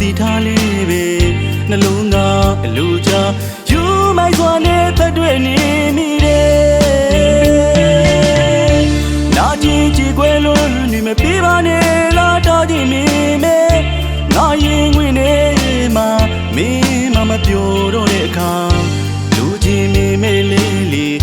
တည်ထားလေးပဲနှလုံးသားအလိုချာယူမိုက်စွာနဲ့သက်တွေ့နေမိတယ်နာကျင်ကြည်ခွဲလို့နေမပြေးပါနဲ့လာတော့ကြည့်မိမယ်ငါရင်ဝင်နေမှာမင်းမမပြောတော့တဲ့အခါလူချင်းမိမေလေးလေး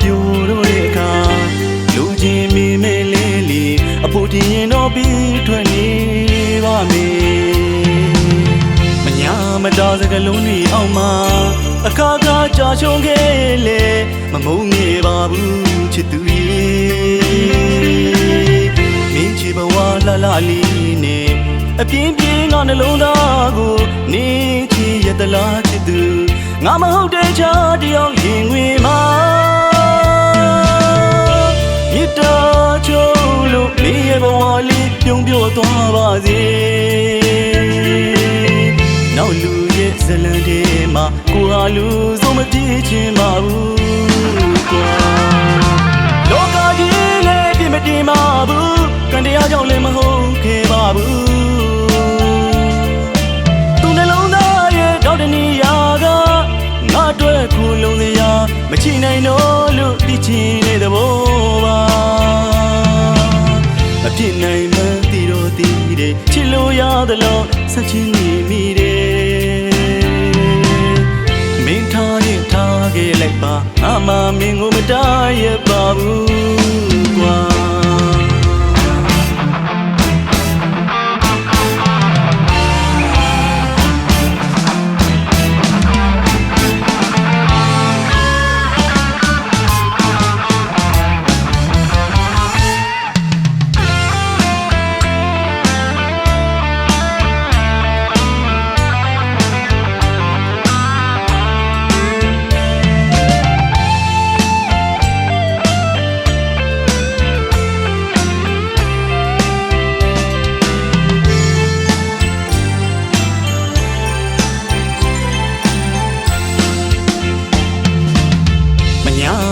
ပြိုတော့တဲ့အခါလူချင်းမိမဲလေးလေးအဖို့တင်ရင်တော့ပြီးထွက်နေပါမယ်မညာမတော်စကလုံးတွေအောက်မှာအခါခါကြာရှုံးခဲ့လေမမုန်းနေပါဘူးချစ်သူရဲ့မင်းချစ်ဘဝလာလာလေးနဲ့အပြင်းပြင်းငါနှလုံးသားကိုနေချစ်ရတလားချစ်သူငါမဟုတ်တဲ့ချာတယောက်ရင်ဝင်မှာမြစ် တာချုံလို့မင်းရဲ့ဘဝလေးပြုံးပြောသွားပါစေနောက်လူရဲ့ဇလန်ထဲမှာကိုဟာလူဆုံးမပြေးချင်ပါဘူးကွာလောကကြီးလည်းပြစ်မတင်ပါဘူးကံတရားကြောင့်လည်းမဟုတ်ခဲ့ပါဘူးသူနှလုံးသားရဲ့တောက်တနေရာကငါအတွက်ခုလုံးစရာမချနိုင်တော့လို့သိချင်တဲ့သဘောပါအပြစ် နိုင်မှန်းသိတော့သိတယ်ချစ်လို့ရသလားဆက်ချင်းနေမိတယ်မင်းထားရင်ထားခဲ့လိုက်ပါအမမင်းကိုမတားရပါဘူး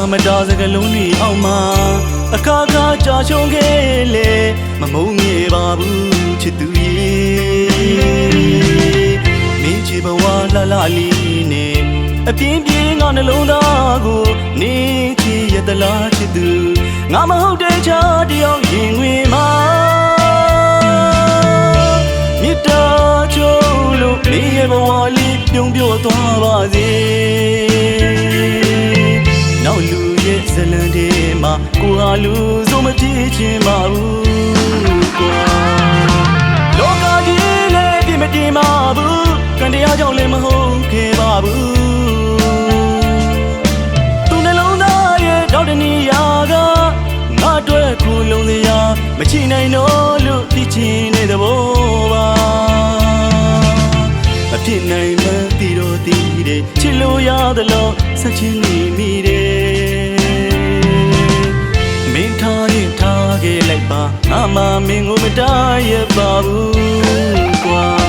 မညာမတော်စကလုံးတွေအောက်မှာအခါခါကြာရှုံးခဲ့လေမမုန်းငယ်ပါဘူးချစ်သူရဲ့မင်းချစ်ဘဝလာလာလေးနဲ့အပြင်းပြင်းငါနှလုံးသားကိုနေချစ်ရတလားချစ်သူငါမဟုတ်တဲ့ချာတယောက်ရင်ဝင်မှာမြစ်တာချုံလို့မင်းရဲ့ဘဝလေးပြုံးပြောသွားပါစေ ကိုဟာလူဆုံးမပြေးချင်ပါဘူးကွာလောကကြီးလည်းပြစ်မတင်ပါဘူးကံတရားကြောင့်လည်းမဟုတ်ခဲ့ပါဘူးသူနှလုံးသားရဲ့တောက်တနေရာကငါအတွက်ခုလုံးစရာမချနိုင်တော့လို့သိချင်တဲ့သဘောပါအဖြစ်နိုင်မှန်းသိတော့သိတယ်ချစ်လို့ရသလားဆက်ချင်းနေမိ မှမင်းကိုမတားရပါဘူးကွာ